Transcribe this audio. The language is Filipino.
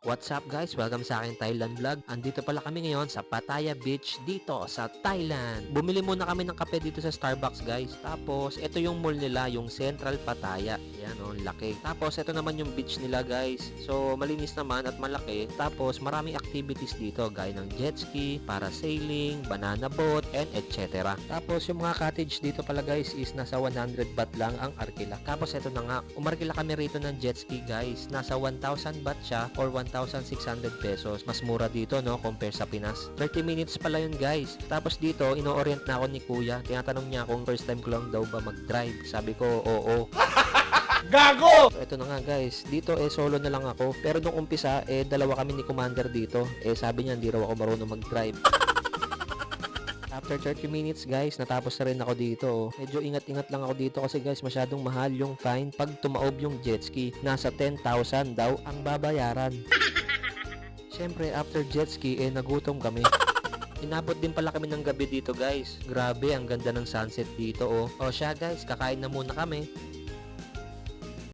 What's up guys? Welcome sa aking Thailand vlog. Andito pala kami ngayon sa Pattaya Beach dito sa Thailand. Bumili muna kami ng kape dito sa Starbucks guys. Tapos ito yung mall nila, yung Central Pattaya. Yan oh, laki. Tapos ito naman yung beach nila guys. So malinis naman at malaki. Tapos maraming activities dito gaya ng jet ski, parasailing, banana boat, and etc. Tapos yung mga cottage dito pala guys is nasa 100 baht lang ang arkila. Tapos ito na nga, umarkila kami rito ng jet ski guys. Nasa 1,000 baht siya or 1,600 pesos. Mas mura dito no compare sa Pinas. 30 minutes pala yun guys. Tapos dito, ino-orient na ako ni kuya. Tinatanong niya kung first time ko lang daw ba mag-drive. Sabi ko, oo. Gago! So, ito na nga guys, dito eh solo na lang ako. Pero nung umpisa, eh dalawa kami ni Commander dito. Eh sabi niya, hindi raw ako marunong mag-drive. After 30 minutes guys, natapos na rin ako dito. oh. Medyo ingat-ingat lang ako dito kasi guys, masyadong mahal yung fine pag tumaob yung jet ski. Nasa 10,000 daw ang babayaran. Siyempre, after jet ski, eh nagutom kami. Inabot din pala kami ng gabi dito guys. Grabe, ang ganda ng sunset dito oh. O siya guys, kakain na muna kami.